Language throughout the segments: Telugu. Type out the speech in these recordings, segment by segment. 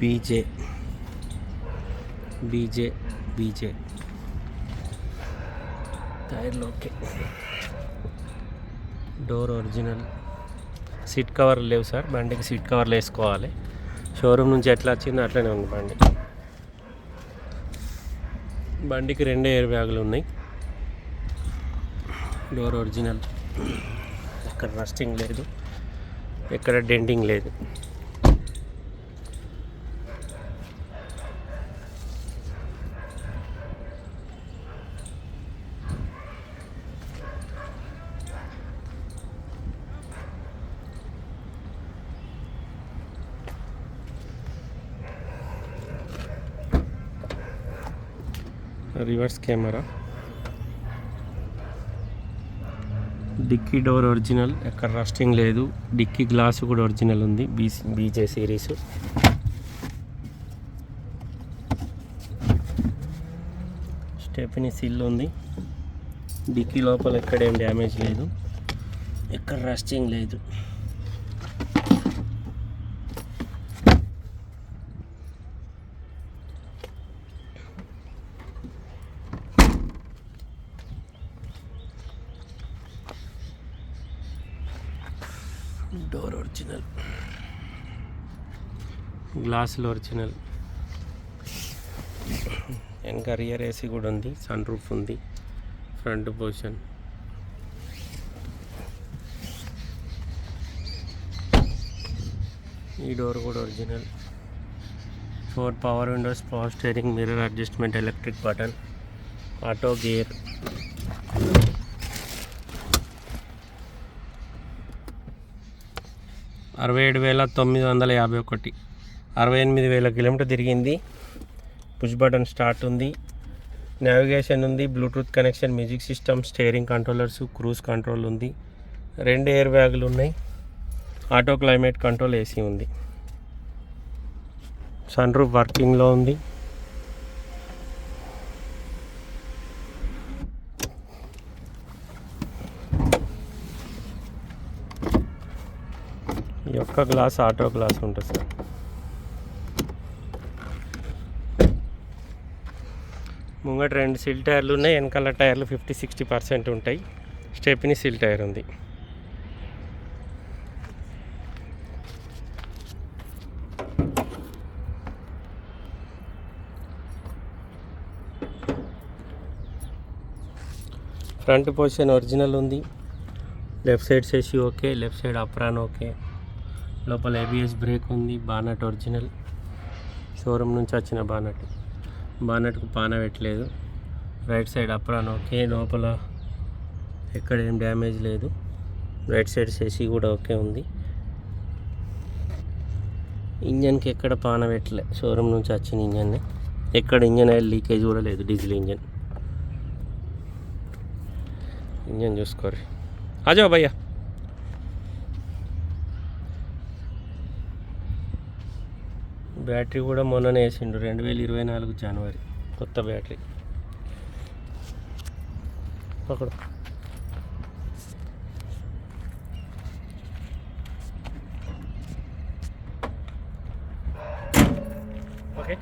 బీజే బీజే బీజే టైర్లు okay door original seat cover లేవు సార్. బండికి సీట్ కవర్లు వేసుకోవాలి. షోరూమ్ నుంచి ఎట్లా వచ్చిందో అట్లనే ఉంది బండి. బండికి రెండు ఎయిర్ బ్యాగులు ఉన్నాయి. డోర్ ఒరిజినల్ ఎక్కడ రస్టింగ్ లేదు. ఎక్కడ డెంటింగ్ లేదు. Reverse camera. Dickey door original ఎక్కడ రస్టింగ్ లేదు. డిక్కీ గ్లాస్ కూడా ఒరిజినల్ ఉంది BC BJ series. Stepney seal ఉంది. డిక్కీ లోపల ఎక్కడేం డ్యామేజ్ లేదు. ఎక్కడ రస్టింగ్ లేదు. డోర్ ఒరిజినల్ గ్లాసులు ఒరిజినల్ వెనక రియర్ ఏసీ కూడా ఉంది. సన్ రూఫ్ ఉంది. ఫ్రంట్ పొజిషన్ ఈ డోర్ కూడా original four power windows power steering mirror adjustment electric button auto gear అరవై ఏడు వేల తొమ్మిది వందల యాభై ఒకటి. అరవై ఎనిమిది వేల కిలోమీటర్ తిరిగింది. పుష్ బటన్ స్టార్ట్ ఉంది. నావిగేషన్ ఉంది. Bluetooth connection music system steering controllers cruise control ఉంది. రెండు ఎయిర్ బ్యాగులు ఉన్నాయి. ఆటో క్లైమేట్ కంట్రోల్ ఏసీ ఉంది. సన్ రూఫ్ వర్కింగ్లో ఉంది ఈ ఒక్క గ్లాస్ ఆటో గ్లాస్ ఉంటుంది సార్. ముంగట రెండు సిల్ టైర్లు ఉన్నాయి వెనకాల టైర్లు ఫిఫ్టీ సిక్స్టీ పర్సెంట్ ఉంటాయి. స్టెప్ని సిల్ టైర్ ఉంది. ఫ్రంట్ పొజిషన్ ఒరిజినల్ ఉంది. లెఫ్ట్ సైడ్ చేసి okay left side apron okay. లోపల ఏబిఎస్ బ్రేక్ ఉంది. బానట్ ఒరిజినల్ షోరూమ్ నుంచి వచ్చిన బానట్. బానట్కు పాన పెట్టలేదు. Right side apron okay. లోపల ఎక్కడ ఏం డ్యామేజ్ లేదు. రైట్ సైడ్ సేసీ కూడా ఓకే ఉంది. ఇంజన్కి ఎక్కడ పాన పెట్టలే. షోరూమ్ నుంచి వచ్చిన ఇంజన్ని. ఎక్కడ ఇంజన్ ఆయిల్ లీకేజ్ కూడా లేదు. Diesel engine. ఇంజన్ చూసుకోరు అజో భయ్యా. బ్యాటరీ కూడా మొన్ననే వేసిండు రెండు వేల ఇరవై నాలుగు జనవరి. కొత్త బ్యాటరీ. పకడు ఓకే.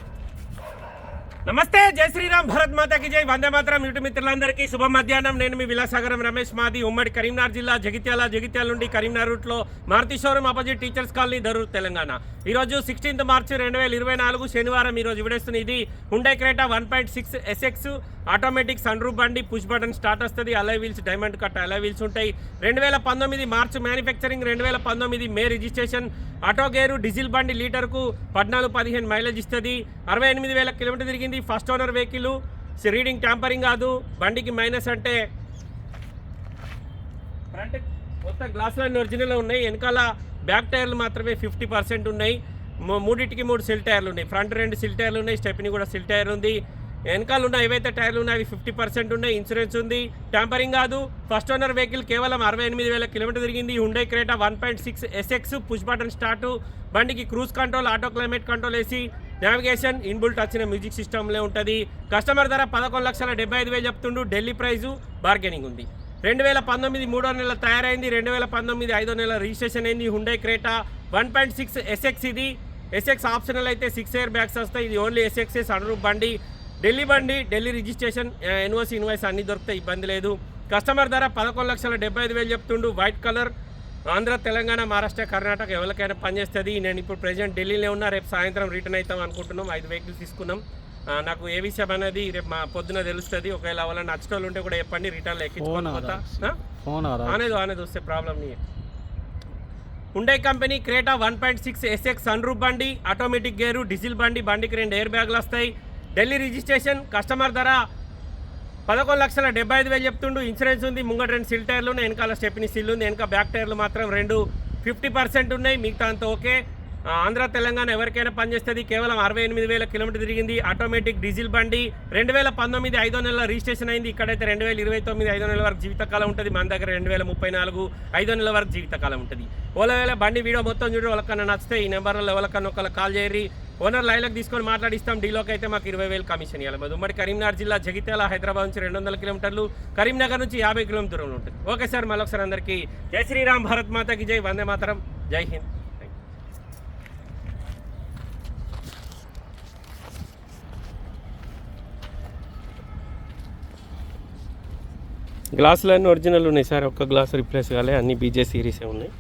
నమస్తే జై శ్రీరామ్ భరత్ మాతాకి జై. వందే మాత్రం యూట్యూబ్ మిత్రులందరికీ శుభ మధ్యాహ్నం. నేను మీ విలాసాగరం రమేష్ మాది ఉమ్మడి కరీంనగర్ జిల్లా జగిత్యాల జగిత్యాల నుండి కరీంనగర్ రూట్లో Maruti showroom opposite teachers colony Darur Telangana. ఈరోజు సిక్స్టీన్త్ మార్చి రెండు వేల ఇరవై నాలుగు శనివారం ఈరోజు విడేస్తున్న ఇది. Hyundai Creta one point six SX automatic sunroof బండి పుష్ బటన్ స్టార్ట్ వస్తుంది. Alloy wheels diamond cut alloy wheels ఉంటాయి. రెండు వేల పంతొమ్మిది మార్చ్ మ్యానుఫ్యాక్చరింగ్ రెండు వేల పంతొమ్మిది May registration. Auto gear diesel బండి లీటర్కు పద్నాలుగు పదిహేను మైలేజ్ ఇస్తుంది. అరవై ఎనిమిది వేల కిలోమీటర్ తిరిగింది first owner vehicle. Reading tampering కాదు. బండికి మైనస్ అంటే ఫ్రంట్ మొత్తం గ్లాసులన్నీ ఒరిజినల్ ఉన్నాయి. వెనకాల బ్యాక్ టైర్లు మాత్రమే ఫిఫ్టీ పర్సెంట్ ఉన్నాయి. మూడింటికి మూడు సిల్ టైర్లు ఉన్నాయి. ఫ్రంట్ రెండు సిల్ టైర్లు ఉన్నాయి. స్టెప్ని కూడా సిల్ టైర్ ఉంది. వెనకాల ఉన్న ఏవైతే టైర్లు ఉన్నాయి అవి ఫిఫ్టీ పర్సెంట్ ఉన్నాయి ఇన్సూరెన్స్ ఉంది. ట్యాంపరింగ్ కాదు ఫస్ట్ ఓనర్ వెహికల్ కేవలం అరవై ఎనిమిది వేల కిలోమీటర్ తిరిగింది. Hyundai Creta one point six SX push button start బండికి cruise control auto climate control వేసి నావిగేషన్ ఇన్బుల్ట్ వచ్చిన మ్యూజిక్ సిస్టమ్లే ఉంటుంది. కస్టమర్ ధర పదకొండు లక్షల డెబ్బై ఐదు వేలు చెప్తుండు. ఢిల్లీ ప్రైజు బార్గెనింగ్ ఉంది. రెండు వేల పంతొమ్మిది మూడో నెల తయారైంది. రెండు వేల పంతొమ్మిది ఐదో నెల రిజిస్ట్రేషన్ అయింది. Hyundai Creta one point six SX ఇది. ఎస్ఎక్స్ ఆప్షనల్ అయితే సిక్స్ ఇయర్ బ్యాగ్స్ వస్తాయి. ఇది ఓన్లీ ఎస్ఎక్సెస్ అనురూప్ బండి. ఢిల్లీ బండి ఢిల్లీ రిజిస్ట్రేషన్ ఎన్ఓసి ఇన్వాయిస్ అన్ని దొరుకుతాయి ఇబ్బంది లేదు. కస్టమర్ ధర పదకొండు లక్షల డెబ్బై ఐదు వేలు చెప్తుండు. వైట్ కలర్ ఆంధ్ర తెలంగాణ మహారాష్ట్ర కర్ణాటక ఎవరికైనా పనిచేస్తుంది నేను ఇప్పుడు ప్రెజెంట్ ఢిల్లీలో ఉన్నా. రేపు సాయంత్రం రిటర్న్ అవుతాం అనుకుంటున్నాం. ఐదు వెహికల్స్ తీసుకున్నాం. నాకు ఏ విషయం అనేది రేపు మా పొద్దున తెలుస్తుంది. ఒకవేళ వాళ్ళ నచ్చటోళ్ళు ఉంటే కూడా చెప్పండి. ఆ? ఫోన్ ఆనేది ఆనేది వస్తే ప్రాబ్లం నీ ఉండే company Creta one point six SX sunroof బండి ఆటోమేటిక్ గేరు డీజిల్ బండి బండికి రెండు ఎయిర్ బ్యాగులు వస్తాయి. ఢిల్లీ రిజిస్ట్రేషన్ కస్టమర్ ధర పదకొండు లక్షల డెబ్బై ఐదు వేలు చెప్తుండు. ఇన్సూరెన్స్ ఉంది ముంగట రెండు సిల్ టైర్లు ఉన్నాయి వెనకాల స్టెప్ని సిల్ ఉంది వెనక బ్యాక్ టైర్లు మాత్రం రెండు ఫిఫ్టీ పర్సెంట్ ఉన్నాయి మిగతా ఓకే. ఆంధ్ర తెలంగాణ ఎవరికైనా పనిచేస్తుంది కేవలం అరవై ఎనిమిది వేల కిలోమీటర్ తిరిగింది ఆటోమేటిక్ డీజిల్ బండి. రెండు వేల పంతొమ్మిది ఐదో నెలల రిజిస్ట్రేషన్ అయింది ఇక్కడైతే రెండు వేల ఇరవై తొమ్మిది ఐదో నెలల వరకు జీవితకాలం ఉంటుంది మన దగ్గర రెండు వేల ముప్పై నాలుగు ఐదో నెలల వరకు జీవితకాలం ఉంటుంది. ఒకవేళ బండి వీడియో మొత్తం చూడడం వాళ్ళకన్నా నచ్చితే ఈ నెంబర్లో ఎవరికన్నా ఒకళ్ళ కాల్ చేయరి ఓనర్ లైన్లకు తీసుకొని మాట్లాడిస్తాం. డీలోకి అయితే మాకు ఇరవై వేలు కమిషన్ ఇవ్వాలి. మరి ఉమ్మడి కరీంనగర్ జిల్లా జగిత్యాల హైదరాబాద్ నుంచి రెండు వందల కిలోమీటర్లు కరీంనగర్ నుంచి యాభై కిలోమీటర్ ఉంటుంది. ఓకే సార్ మళ్ళొకసారి అందరికీ జై శ్రీరామ్ భారత్ మాతకి జై. వందే మాతరం. జై హింద్. Thank ఒరిజినల్ ఉన్నాయి సార్. ఒక్క గ్లాస్ రిప్లేస్ కాలే. అన్ని బీజే సిరీసే ఉన్నాయి.